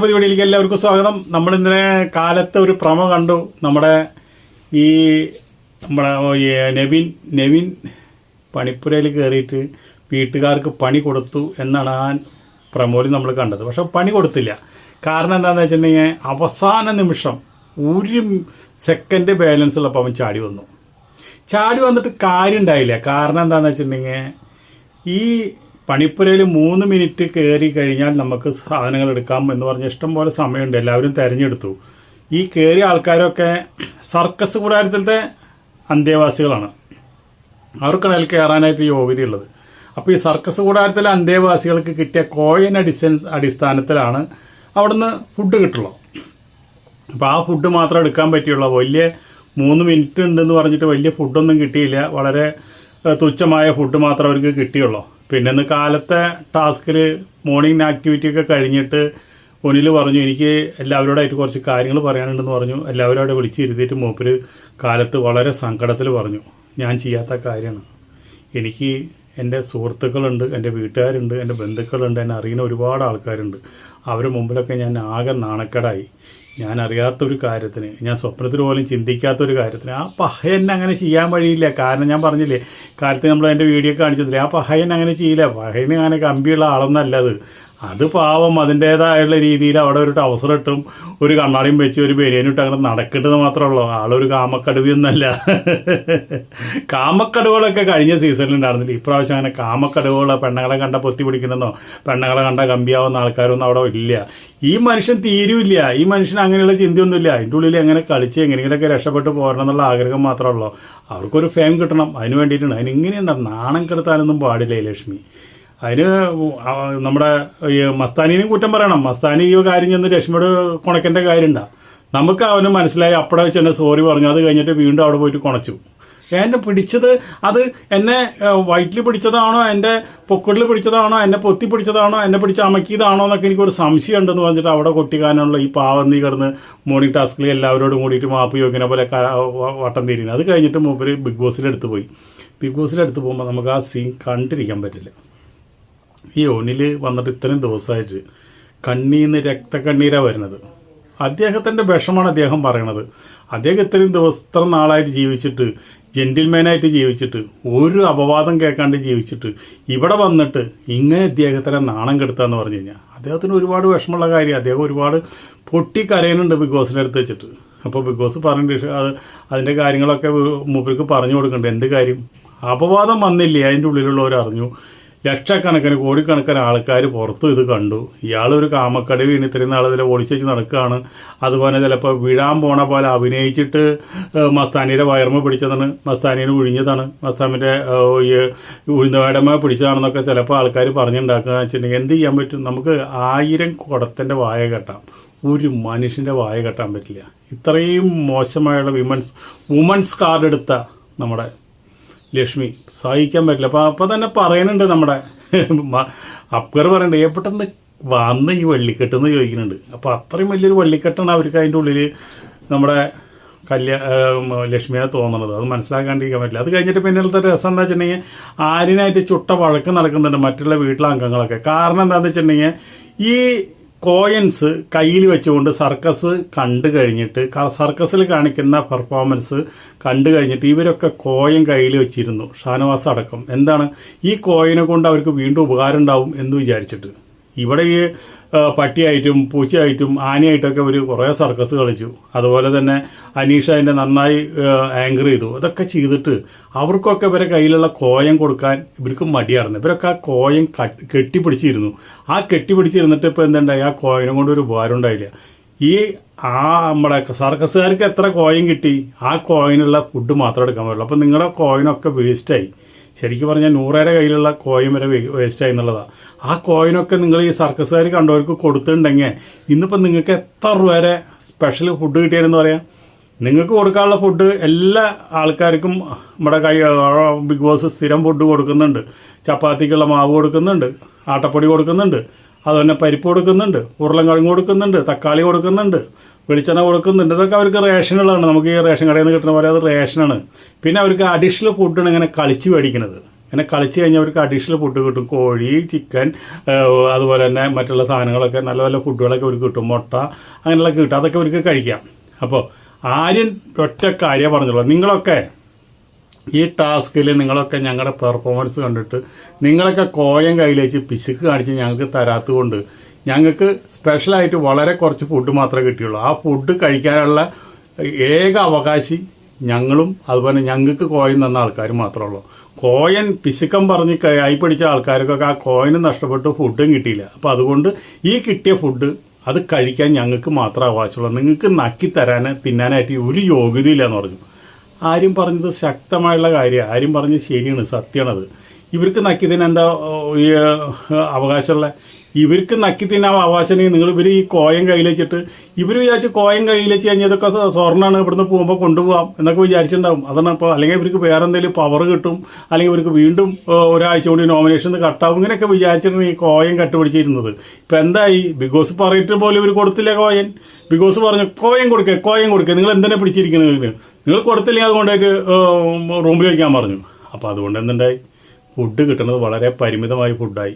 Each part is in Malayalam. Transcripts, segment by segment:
പരിപാടിയിലേക്ക് എല്ലാവർക്കും സ്വാഗതം. നമ്മൾ ഇന്നലെ കാലത്തെ ഒരു പ്രമോ കണ്ടു. നമ്മുടെ ഈ നമ്മുടെ നവീൻ നവീൻ പണിപ്പുരയിൽ കയറിയിട്ട് വീട്ടുകാർക്ക് പണി കൊടുത്തു എന്നാണ് ആ പ്രമോയിൽ നമ്മൾ കണ്ടത്. പക്ഷെ പണി കൊടുത്തില്ല. കാരണം എന്താണെന്ന് വെച്ചിട്ടുണ്ടെങ്കിൽ അവസാന നിമിഷം ഒരു സെക്കൻഡ് ബാലൻസ് ഉള്ളപ്പോൾ അവൻ ചാടി വന്നു. ചാടി വന്നിട്ട് കാര്യം ഉണ്ടായില്ല. കാരണം എന്താണെന്ന് വെച്ചിട്ടുണ്ടെങ്കിൽ ഈ പണിപ്പുരയിൽ മൂന്ന് മിനിറ്റ് കയറി കഴിഞ്ഞാൽ നമുക്ക് സാധനങ്ങൾ എടുക്കാം എന്ന് പറഞ്ഞ ഇഷ്ടം പോലെ സമയമുണ്ട്. എല്ലാവരും തിരഞ്ഞെടുത്തു. ഈ കയറിയ ആൾക്കാരൊക്കെ സർക്കസ് കൂടാരത്തിലത്തെ അന്തേവാസികളാണ് അവർക്കാണ് അതിൽ കയറാനായിട്ട് യോഗ്യതയുള്ളത് അപ്പോൾ ഈ സർക്കസ് കൂടാരത്തിലെ അന്തേവാസികൾക്ക് കിട്ടിയ കോയിൻ അടിസ്ഥാന അടിസ്ഥാനത്തിലാണ് അവിടുന്ന് ഫുഡ് കിട്ടുള്ളൂ അപ്പോൾ ആ ഫുഡ് മാത്രം എടുക്കാൻ പറ്റിയുള്ളൂ. വലിയ മൂന്ന് മിനിറ്റ് ഉണ്ടെന്ന് പറഞ്ഞിട്ട് വലിയ ഫുഡൊന്നും കിട്ടിയില്ല. വളരെ തുച്ഛമായ ഫുഡ് മാത്രം അവർക്ക് കിട്ടിയുള്ളൂ. പിന്നെ ഇന്ന് കാലത്തെ ടാസ്കിൽ മോർണിംഗ് ആക്ടിവിറ്റി ഒക്കെ കഴിഞ്ഞിട്ട് ഒനിൽ പറഞ്ഞു എനിക്ക് എല്ലാവരോടായിട്ട് കുറച്ച് കാര്യങ്ങൾ പറയാനുണ്ടെന്ന് പറഞ്ഞു. എല്ലാവരും അവിടെ വിളിച്ചിരുത്തിയിട്ട് മൂപ്പര് കാലത്ത് വളരെ സങ്കടത്തിൽ പറഞ്ഞു. ഞാൻ ചെയ്യാത്ത കാര്യമാണ്. എനിക്ക് എന്റെ സുഹൃത്തുക്കളുണ്ട് എന്റെ വീട്ടുകാരുണ്ട് എന്റെ ബന്ധുക്കളുണ്ട് എന്നെ അറിയുന്ന ഒരുപാട് ആൾക്കാരുണ്ട്. അവരുടെ മുമ്പിലൊക്കെ ഞാൻ ആകെ നാണക്കേടായി. ഞാൻ അറിയാത്തൊരു കാര്യത്തിന് ഞാൻ സ്വപ്നത്തിൽ പോലും ചിന്തിക്കാത്തൊരു കാര്യത്തിന് ആ പഹയൻ അങ്ങനെ ചെയ്യാൻ വഴിയില്ല. കാരണം ഞാൻ പറഞ്ഞില്ലേ കാലത്ത് നമ്മൾ എന്റെ വീഡിയോ കാണിച്ചതില്ലേ ആ പഹയൻ അങ്ങനെ ചെയ്യില്ല. പഹയന് അങ്ങനെ കമ്പിയുള്ള ആളൊന്നല്ല അത് അത് പാവം അതിന്റേതായുള്ള രീതിയിൽ അവിടെ ഒരു ടവസർ ഇട്ടും ഒരു കണ്ണാടിയും വെച്ച് ഒരു ബനിയനും ഇട്ട് അങ്ങനെ നടക്കേണ്ടത് മാത്രമേ ഉള്ളൂ ആളൊരു കാമക്കടുവിയൊന്നല്ല കാമക്കടുവകളൊക്കെ കഴിഞ്ഞ സീസണിൽ ഉണ്ടായിരുന്നില്ല. ഇപ്രാവശ്യം അങ്ങനെ കാമക്കടുവകളോ പെണ്ണുങ്ങളെ കണ്ട പൊത്തി പിടിക്കണമെന്നോ പെണ്ണുങ്ങളെ കണ്ട കമ്പിയാവുന്ന ആൾക്കാരൊന്നും അവിടെ ഇല്ല. ഈ മനുഷ്യൻ തീരുമില്ല ഈ മനുഷ്യൻ അങ്ങനെയുള്ള ചിന്തയൊന്നുമില്ല. അതിന്റെ ഉള്ളിൽ എങ്ങനെ കളിച്ച് എങ്ങനെയൊക്കെ രക്ഷപ്പെട്ട് പോരണം എന്നുള്ള ആഗ്രഹം മാത്രമേ ഉള്ളൂ അവർക്കൊരു ഫെയിം കിട്ടണം. അതിന് വേണ്ടിയിട്ടാണ്. അതിന് ഇങ്ങനെയെന്താ നാണം കെടുത്താനൊന്നും പാടില്ല ലക്ഷ്മി. അതിന് നമ്മുടെ ഈ മസ്താനിനും കുറ്റം പറയണം. മസ്താനി ഈ കാര്യം ചെന്ന് ലക്ഷ്മിയോട് കുണക്കേണ്ട കാര്യമുണ്ടാ നമുക്ക് അവന് മനസ്സിലായി അപ്പടെ വെച്ച് എന്നെ സോറി പറഞ്ഞു. അത് കഴിഞ്ഞിട്ട് വീണ്ടും അവിടെ പോയിട്ട് കുണച്ചു. എന്നെ പിടിച്ചത് അത് എന്നെ വയറ്റിൽ പിടിച്ചതാണോ എന്റെ പൊക്കട്ടിൽ പിടിച്ചതാണോ എന്നെ പൊത്തി പിടിച്ചതാണോ എന്നെ പിടിച്ച് അമക്കിയതാണോ എന്നൊക്കെ എനിക്കൊരു സംശയം ഉണ്ടെന്ന് പറഞ്ഞിട്ട് അവിടെ കൊട്ടിക്കാനുള്ള ഈ പാവം നീ കിടന്ന് മോർണിംഗ് ടാസ്കിൽ എല്ലാവരോടും കൂടിയിട്ട് മാപ്പ് ചോദിക്കുന്ന പോലെ വട്ടം തിരിയുന്നത് അത് കഴിഞ്ഞിട്ട് മൂപ്പര് ബിഗ് ബോസിലെടുത്ത് പോയി. ബിഗ് ബോസിലെടുത്ത് പോകുമ്പോൾ നമുക്ക് ആ സീൻ കണ്ടിരിക്കാൻ പറ്റില്ല. ഈ ഒന്നിൽ വന്നിട്ട് ഇത്രയും ദിവസമായിട്ട് കണ്ണീന്ന് രക്തക്കണ്ണീരാണ് വരുന്നത്. അദ്ദേഹത്തിന്റെ വിഷമാണ് അദ്ദേഹം പറയണത്. അദ്ദേഹം ഇത്രയും ദിവസം ഇത്ര നാളായിട്ട് ജീവിച്ചിട്ട് ജെന്റിൽമാനായിട്ട് ജീവിച്ചിട്ട് ഒരു അപവാദം കേൾക്കാണ്ട് ജീവിച്ചിട്ട് ഇവിടെ വന്നിട്ട് ഇങ്ങനെ അദ്ദേഹത്തിനെ നാണം കെടുത്താന്ന് പറഞ്ഞു കഴിഞ്ഞാൽ അദ്ദേഹത്തിന് ഒരുപാട് വിഷമമുള്ള കാര്യം. അദ്ദേഹം ഒരുപാട് പൊട്ടി കരയുന്നുണ്ട് ബിഗ് ബോസിന്റെ അടുത്ത് വെച്ചിട്ട്. അപ്പോൾ ബിഗ് ബോസ് പറഞ്ഞിട്ട് അത് അതിന്റെ കാര്യങ്ങളൊക്കെ മൂപ്പർക്ക് പറഞ്ഞു കൊടുക്കുന്നുണ്ട്. എന്ത് കാര്യം? അപവാദം വന്നില്ലേ? അതിന്റെ ഉള്ളിലുള്ളവർ അറിഞ്ഞു ലക്ഷക്കണക്കിന് കോടിക്കണക്കിന് ആൾക്കാർ പുറത്തും ഇത് കണ്ടു. ഇയാളൊരു കാമക്കടി വീണ് ഇത്രയും നാൾ ഇതിൽ ഒളിച്ചേച്ച് നടക്കുകയാണ് അതുപോലെ ചിലപ്പോൾ വീഴാൻ പോണ പോലെ അഭിനയിച്ചിട്ട് മസ്താനിയുടെ വയർമ പിടിച്ചതാണ് മസ്താനീനെ ഒഴിഞ്ഞതാണ് മസ്താനിന്റെ ഈ ഉഴുന്നവേടമ പിടിച്ചതാണെന്നൊക്കെ ചിലപ്പോൾ ആൾക്കാർ പറഞ്ഞുണ്ടാക്കുക വെച്ചിട്ടുണ്ടെങ്കിൽ എന്ത് ചെയ്യാൻ പറ്റും? നമുക്ക് ആയിരം കുടത്തിന്റെ വായ കെട്ടാം. ഒരു മനുഷ്യന്റെ വായ കെട്ടാൻ പറ്റില്ല. ഇത്രയും മോശമായുള്ള വിമൻസ് വുമൻസ് കാർഡ് എടുത്ത നമ്മുടെ ലക്ഷ്മി സഹിക്കാൻ പറ്റില്ല. അപ്പോൾ അപ്പോൾ തന്നെ പറയുന്നുണ്ട് നമ്മുടെ അപ്കർ പറയണ്ട പെട്ടെന്ന് വന്ന് ഈ വള്ളിക്കെട്ടെന്ന് ചോദിക്കുന്നുണ്ട്. അപ്പോൾ അത്രയും വലിയൊരു വള്ളിക്കെട്ടാണ് അവർക്ക് അതിന്റെ ഉള്ളിൽ നമ്മുടെ കല്യാ ലക്ഷ്മിയെ തോന്നുന്നത് അത് മനസ്സിലാക്കാണ്ടിരിക്കാൻ പറ്റില്ല. അത് കഴിഞ്ഞിട്ട് പിന്നിലത്തെ രസം എന്താ വെച്ചിട്ടുണ്ടെങ്കിൽ ആരിനായിട്ട് ചുട്ട വഴക്ക് നടക്കുന്നുണ്ട് മറ്റുള്ള വീട്ടിലെ അംഗങ്ങളൊക്കെ. കാരണം എന്താണെന്ന് വെച്ചിട്ടുണ്ടെങ്കിൽ ഈ കോയൻസ് കയ്യിൽ വെച്ചുകൊണ്ട് സർക്കസ് കണ്ടു കഴിഞ്ഞിട്ട് സർക്കസിൽ കാണിക്കുന്ന പെർഫോമൻസ് കണ്ടു കഴിഞ്ഞിട്ട് ഇവരൊക്കെ കോയൻ കയ്യിൽ വെച്ചിരുന്നു ഷാനവാസ് അടക്കം. എന്താണ്? ഈ കോയിനെ കൊണ്ട് അവർക്ക് വീണ്ടും ഉപകാരം ഉണ്ടാവും എന്ന് വിചാരിച്ചിട്ട്. ഇവിടെ ഈ പട്ടിയായിട്ടും പൂച്ചയായിട്ടും ആനയായിട്ടൊക്കെ ഒരു കുറേ സർക്കസ് കളിച്ചു. അതുപോലെ തന്നെ അനീഷ അതിന്റെ നന്നായി ആങ്കർ ചെയ്തു. അതൊക്കെ ചെയ്തിട്ട് അവർക്കൊക്കെ ഇവരെ കയ്യിലുള്ള കോയം കൊടുക്കാൻ ഇവർക്ക് മടിയായിരുന്നു. ഇവരൊക്കെ ആ കോയം കെട്ടിപ്പിടിച്ചിരുന്നു. ആ കെട്ടിപ്പിടിച്ചിരുന്നിട്ട് ഇപ്പോൾ എന്തുണ്ടായി ആ കോയിനെ കൊണ്ട് ഒരു ഉപകാരം ഉണ്ടായില്ല. ഈ ആ നമ്മുടെ സർക്കസുകാർക്ക് എത്ര കോയിൻ കിട്ടി? ആ കോയിനുള്ള ഫുഡ് മാത്രമേ എടുക്കാൻ പറ്റുള്ളൂ. അപ്പോൾ നിങ്ങളുടെ കോയിനൊക്കെ വേസ്റ്റായി ശരിക്കും പറഞ്ഞാൽ നൂറയുടെ കയ്യിലുള്ള കോയിൻ വരെ വേസ്റ്റായി എന്നുള്ളതാണ് ആ കോയിനൊക്കെ നിങ്ങൾ ഈ സർക്കസുകാർ കണ്ടവർക്ക് കൊടുത്തിട്ടുണ്ടെങ്കിൽ ഇന്നിപ്പോൾ നിങ്ങൾക്ക് എത്ര രൂപ വരെ സ്പെഷ്യൽ ഫുഡ് കിട്ടിയതെന്ന് പറയാം? നിങ്ങൾക്ക് കൊടുക്കാനുള്ള ഫുഡ് എല്ലാ ആൾക്കാർക്കും നമ്മുടെ കൈ ബിഗ് ബോസ് സ്ഥിരം ഫുഡ് കൊടുക്കുന്നുണ്ട്. ചപ്പാത്തിക്കുള്ള മാവ് കൊടുക്കുന്നുണ്ട്. ആട്ടപ്പൊടി കൊടുക്കുന്നുണ്ട്. അതുതന്നെ പരിപ്പ് കൊടുക്കുന്നുണ്ട്. ഉരുളൻകിഴങ്ങ് കൊടുക്കുന്നുണ്ട്. തക്കാളി കൊടുക്കുന്നുണ്ട്. വെളിച്ചെണ്ണ കൊടുക്കുന്നുണ്ട്. ഇതൊക്കെ അവർക്ക് റേഷനുകളാണ്. നമുക്ക് ഈ റേഷൻ കടയിൽ നിന്ന് കിട്ടുന്ന പോലെ അത് റേഷനാണ്. പിന്നെ അവർക്ക് അഡീഷണൽ ഫുഡാണ് ഇങ്ങനെ കളിച്ച് മേടിക്കുന്നത്. ഇങ്ങനെ കളിച്ച് കഴിഞ്ഞാൽ അവർക്ക് അഡീഷണൽ ഫുഡ് കിട്ടും. കോഴി ചിക്കൻ അതുപോലെ തന്നെ മറ്റുള്ള സാധനങ്ങളൊക്കെ നല്ല നല്ല ഫുഡുകളൊക്കെ അവർക്ക് കിട്ടും. മുട്ട അങ്ങനെയുള്ള കിട്ടും. അതൊക്കെ അവർക്ക് കഴിക്കാം. അപ്പോൾ ആര്യൻ ഒറ്റ കാര്യമേ പറഞ്ഞുള്ളൂ. നിങ്ങളൊക്കെ ഈ ടാസ്കിൽ നിങ്ങളൊക്കെ ഞങ്ങളുടെ പെർഫോമൻസ് കണ്ടിട്ട് നിങ്ങളൊക്കെ കോയം വെച്ച് പിശുക്ക് കാണിച്ച് ഞങ്ങൾക്ക് തരാത്തത് കൊണ്ട് ഞങ്ങൾക്ക് സ്പെഷ്യലായിട്ട് വളരെ കുറച്ച് ഫുഡ് മാത്രമേ കിട്ടിയുള്ളൂ. ആ ഫുഡ് കഴിക്കാനുള്ള ഏക അവകാശി ഞങ്ങളും അതുപോലെ ഞങ്ങൾക്ക് കോയിൻ തന്ന ആൾക്കാർ മാത്രമേ ഉള്ളൂ. കോയൻ പിശുക്കം പറഞ്ഞ് കൈ പിടിച്ച ആൾക്കാർക്കൊക്കെ ആ കോയിനും നഷ്ടപ്പെട്ടു ഫുഡും കിട്ടിയില്ല. അപ്പോൾ അതുകൊണ്ട് ഈ കിട്ടിയ ഫുഡ് അത് കഴിക്കാൻ ഞങ്ങൾക്ക് മാത്രമേ അവകാശമുള്ളൂ. നിങ്ങൾക്ക് നക്കി തരാൻ തിന്നാനായിട്ട് ഒരു യോഗ്യതയില്ല എന്ന് പറഞ്ഞു. ആരും പറഞ്ഞത് ശക്തമായുള്ള കാര്യമാണ്. ആരും പറഞ്ഞത് ശരിയാണ് സത്യമാണത്. ഇവർക്ക് നക്കി തിന്നാൻ എന്താ ഈ അവകാശമുള്ള? ഇവർക്ക് നക്കി തിന്നാൻ നിങ്ങൾ ഇവർ ഈ കോയം കയ്യിൽ വെച്ചിട്ട് ഇവർ വിചാരിച്ച് കോയം കയ്യിൽ വെച്ച് കഴിഞ്ഞാൽ ഇതൊക്കെ സ്വർണമാണ് ഇവിടുന്ന് പോകുമ്പോൾ കൊണ്ടുപോകാം എന്നൊക്കെ വിചാരിച്ചിട്ടുണ്ടാവും. അതാണ് അപ്പോൾ അല്ലെങ്കിൽ ഇവർക്ക് വേറെ എന്തെങ്കിലും പവർ കിട്ടും അല്ലെങ്കിൽ ഇവർക്ക് വീണ്ടും ഒരാഴ്ച കൂടി നോമിനേഷൻ കട്ടാവും ഇങ്ങനെയൊക്കെ വിചാരിച്ചിട്ടാണ് ഈ കോയം കട്ടുപിടിച്ചിരുന്നത് ഇപ്പം എന്തായി? ബിഗ് ബോസ് പറഞ്ഞിട്ട് പോലും ഇവർ കൊടുത്തില്ല കോയൻ. ബിഗ് ബോസ് പറഞ്ഞു കോയം കൊടുക്കുക കോയം കൊടുക്കുക നിങ്ങൾ എന്തിനാണ് പിടിച്ചിരിക്കുന്നത്? നിങ്ങൾ കൊടുത്തില്ലെങ്കിൽ അത് റൂമിൽ വയ്ക്കാൻ പറഞ്ഞു. അപ്പോൾ അതുകൊണ്ട് എന്തുണ്ടായി? ഫുഡ് കിട്ടുന്നത് വളരെ പരിമിതമായ ഫുഡായി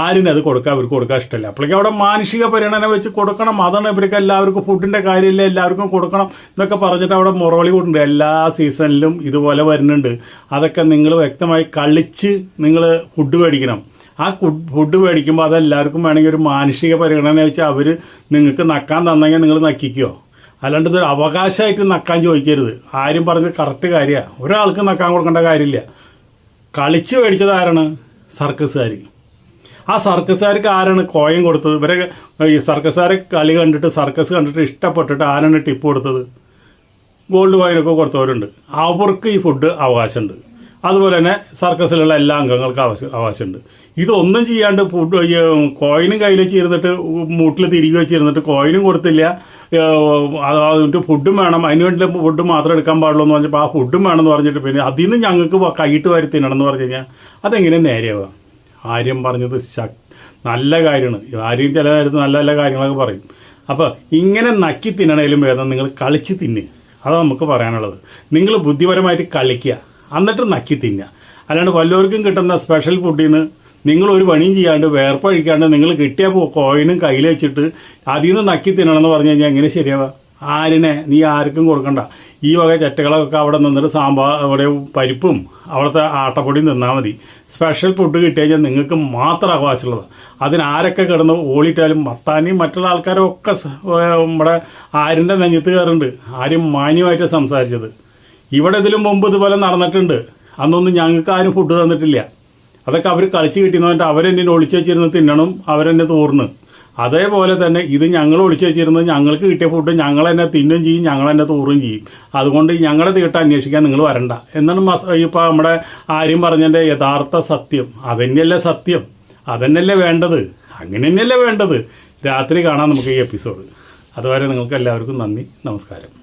ആരും അത് കൊടുക്കാൻ അവർക്ക് കൊടുക്കാൻ ഇഷ്ടമല്ല അപ്പോഴേക്കും അവിടെ മാനുഷിക പരിഗണന വെച്ച് കൊടുക്കണം. അതാണ് ഇവർക്ക് എല്ലാവർക്കും ഫുഡിന്റെ കാര്യമില്ല എല്ലാവർക്കും കൊടുക്കണം എന്നൊക്കെ പറഞ്ഞിട്ട് അവിടെ മുറവിളി കൂട്ടുണ്ട്. എല്ലാ സീസണിലും ഇതുപോലെ വരുന്നുണ്ട്. അതൊക്കെ നിങ്ങൾ വ്യക്തമായി കളിച്ച് നിങ്ങൾ ഫുഡ് മേടിക്കണം. ആ ഫുഡ് മേടിക്കുമ്പോൾ അതെല്ലാവർക്കും വേണമെങ്കിൽ ഒരു മാനുഷിക പരിഗണന വെച്ച് അവർ നിങ്ങൾക്ക് നക്കാൻ തന്നെങ്കിൽ നിങ്ങൾ നക്കിക്കോ? അല്ലാണ്ട് ഇതൊരു അവകാശമായിട്ട് നക്കാൻ ചോദിക്കരുത്. ആരും പറഞ്ഞ കറക്റ്റ് കാര്യമാണ് ഒരാൾക്ക് നക്കാൻ കൊടുക്കേണ്ട കാര്യമില്ല. കളിച്ച് മേടിച്ചത് ആരാണ്? സർക്കസുകാർ ആ സർക്കസുകാർക്ക് ആരാണ് കോയം കൊടുത്തത്? ഇവരെ ഈ സർക്കസുകാരെ കളി കണ്ടിട്ട് സർക്കസ് കണ്ടിട്ട് ഇഷ്ടപ്പെട്ടിട്ട് ആരാണ് ടിപ്പ് കൊടുത്തത്? ഗോൾഡ് കോയിനൊക്കെ കൊടുത്തവരുണ്ട്. അവർക്ക് ഈ ഫുഡ് അവകാശമുണ്ട്. അതുപോലെ തന്നെ സർക്കസിലുള്ള എല്ലാ അംഗങ്ങൾക്കും അവകാശ ആവശ്യമുണ്ട്. ഇതൊന്നും ചെയ്യാണ്ട് കോയിനും കയ്യിൽ വെച്ച് ഇരുന്നിട്ട് മൂട്ടിൽ തിരികെ വെച്ച് ഇരുന്നിട്ട് കോയിനും കൊടുത്തില്ല. അതുകൊണ്ട് ഫുഡും വേണം. അതിന് വേണ്ടി ഫുഡ് മാത്രം എടുക്കാൻ പാടുള്ളൂ എന്ന് പറഞ്ഞപ്പോൾ ആ ഫുഡും വേണമെന്ന് പറഞ്ഞിട്ട് പിന്നെ അതിൽ നിന്ന് ഞങ്ങൾക്ക് കൈയിട്ട് വാരി തിന്നണം എന്ന് പറഞ്ഞു കഴിഞ്ഞാൽ അതെങ്ങനെ നേരെയാവുക? ആര്യം പറഞ്ഞത് ശക് നല്ല കാര്യമാണ്. ആര്യം ചില നേരത്ത് നല്ല നല്ല കാര്യങ്ങളൊക്കെ പറയും. അപ്പോൾ ഇങ്ങനെ നക്കി തിന്നണേലും ഭേദം നിങ്ങൾ കളിച്ച് തിന്നുക. അതാണ് നമുക്ക് പറയാനുള്ളത്. നിങ്ങൾ ബുദ്ധിപരമായിട്ട് കളിക്കുക. എന്നിട്ട് നക്കി തിന്നുക അല്ലാണ്ട് വല്ലവർക്കും കിട്ടുന്ന സ്പെഷ്യൽ ഫുഡിൽ നിന്ന് നിങ്ങൾ ഒരു പണിയും ചെയ്യാണ്ട് വേർപ്പഴിക്കാണ്ട് നിങ്ങൾ കിട്ടിയ കോയിനും കയ്യിൽ വെച്ചിട്ട് അതിൽ നിന്ന് നക്കി തിന്നണമെന്ന് പറഞ്ഞു കഴിഞ്ഞാൽ എങ്ങനെ ശരിയാവുക ആരിനെ? നീ ആർക്കും കൊടുക്കണ്ട. ഈ വക ചെറ്റകളൊക്കെ അവിടെ നിന്നിട്ട് സാമ്പാർ അവിടെ പരിപ്പും അവിടുത്തെ ആട്ടപ്പൊടിയും നിന്നാൽ മതി. സ്പെഷ്യൽ ഫുഡ് കിട്ടി കഴിഞ്ഞാൽ നിങ്ങൾക്ക് മാത്രം അവകാശമുള്ളത്. അതിനാരൊക്കെ കിടന്ന് ഓളിയിട്ടാലും മത്താനിയും മറ്റുള്ള ആൾക്കാരും ഒക്കെ നമ്മുടെ ആരിന്റെ നെഞ്ഞത്ത് കയറുന്നുണ്ട്. ആരും മാന്യമായിട്ട് സംസാരിച്ചത്. ഇവിടെ ഇതിലും മുമ്പ് ഇതുപോലെ നടന്നിട്ടുണ്ട്. അന്നൊന്നും ഞങ്ങൾക്ക് ആരും ഫുഡ് തന്നിട്ടില്ല. അതൊക്കെ അവർ കളിച്ച് കിട്ടിയെന്ന് അവരെന്നെ ഒളിച്ചു വെച്ചിരുന്ന് തിന്നണം അവരെന്നെ തോർന്ന്. അതേപോലെ തന്നെ ഇത് ഞങ്ങൾ ഒളിച്ചു വെച്ചിരുന്നത് ഞങ്ങൾക്ക് കിട്ടിയ ഫുഡ് ഞങ്ങൾ തന്നെ തിന്നും ചെയ്യും ഞങ്ങൾ തന്നെ തോറും ചെയ്യും. അതുകൊണ്ട് ഞങ്ങളുടെ തീട്ട അന്വേഷിക്കാൻ നിങ്ങൾ വരണ്ട. എന്നാണ് മസ് ഇപ്പോൾ നമ്മുടെ ആര്യം പറഞ്ഞതിന്റെ യഥാർത്ഥ സത്യം. അതന്നെയല്ലേ സത്യം. അതന്നെയല്ലേ വേണ്ടത്. അങ്ങനെ തന്നെയല്ലേ വേണ്ടത്. രാത്രി കാണാം നമുക്ക് ഈ എപ്പിസോഡ് അതുവരെ നിങ്ങൾക്ക് എല്ലാവർക്കും നന്ദി നമസ്കാരം.